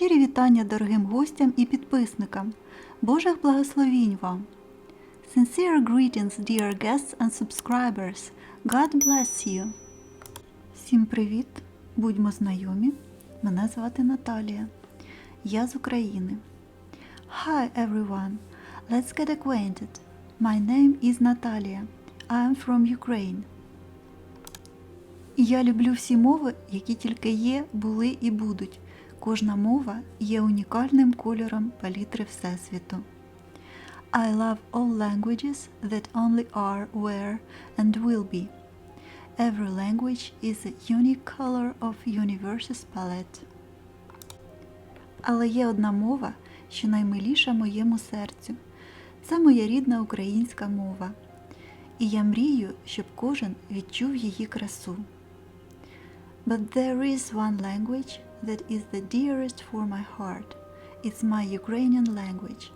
Щирі вітання дорогим гостям і підписникам. Божих благословінь вам! Sincere greetings, dear guests and subscribers. God bless you! Всім привіт! Будьмо знайомі. Мене звати Наталія. Я з України. Hi everyone. Let's get acquainted. My name is Natalia. I am from Ukraine. Я люблю всі мови, які тільки є, були і будуть. Кожна мова є унікальним кольором палітри Всесвіту. I love all languages that only are, were, and will be. Every language is a unique color of universe's palette. Але є одна мова, що наймиліша моєму серцю. Це моя рідна українська мова. І я мрію, щоб кожен відчув її красу. But there is one language that is the dearest for my heart. It's my Ukrainian language,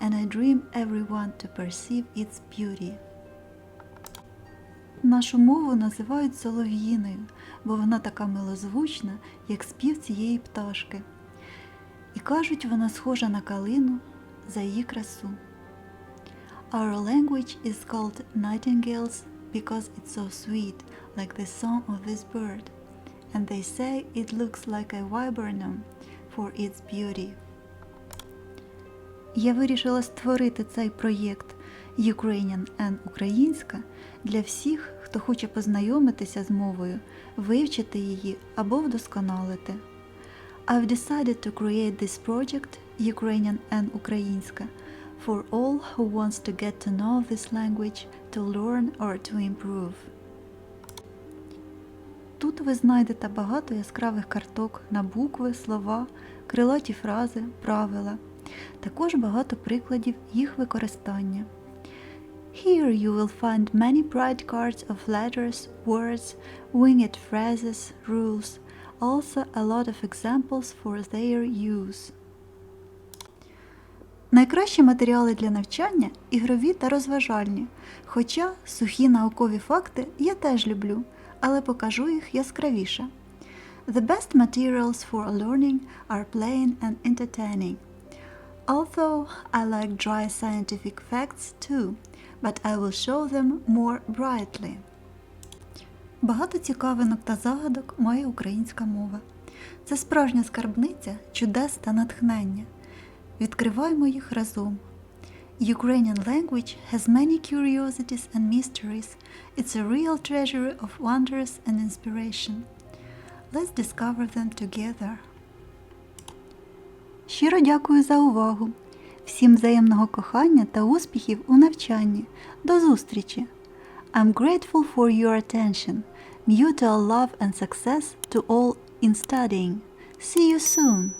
and I dream everyone to perceive its beauty. Нашу мову називають солов'їною, бо вона така милозвучна, як спів цієї пташки. І кажуть, вона схожа на калину за її красу. Our language is called nightingales because it's so sweet, like the song of this bird. And they say it looks like a viburnum for its beauty. Я вирішила створити цей проєкт Ukrainian and Українська для всіх, хто хоче познайомитися з мовою, вивчити її або вдосконалити. I've decided to create this project Ukrainian and Українська for all who wants to get to know this language, to learn or to improve. Тут ви знайдете багато яскравих карток на букви, слова, крилаті фрази, правила, також багато прикладів їх використання. Here you will find many bright cards of letters, words, winged phrases, rules, also a lot of examples for their use. Найкращі матеріали для навчання ігрові та розважальні. Хоча сухі наукові факти я теж люблю, але покажу їх яскравіше. The best materials for learning are plain and entertaining. Although I like dry scientific facts too, but I will show them more brightly. Багато цікавинок та загадок має українська мова. Це справжня скарбниця чудес та натхнення. Відкриваймо їх разом. Ukrainian language has many curiosities and mysteries. It's a real treasury of wonders and inspiration. Let's discover them together. Щиро дякую за увагу. Всім взаємного кохання та успіхів у навчанні. До зустрічі! I'm grateful for your attention. Mutual love and success to all in studying. See you soon!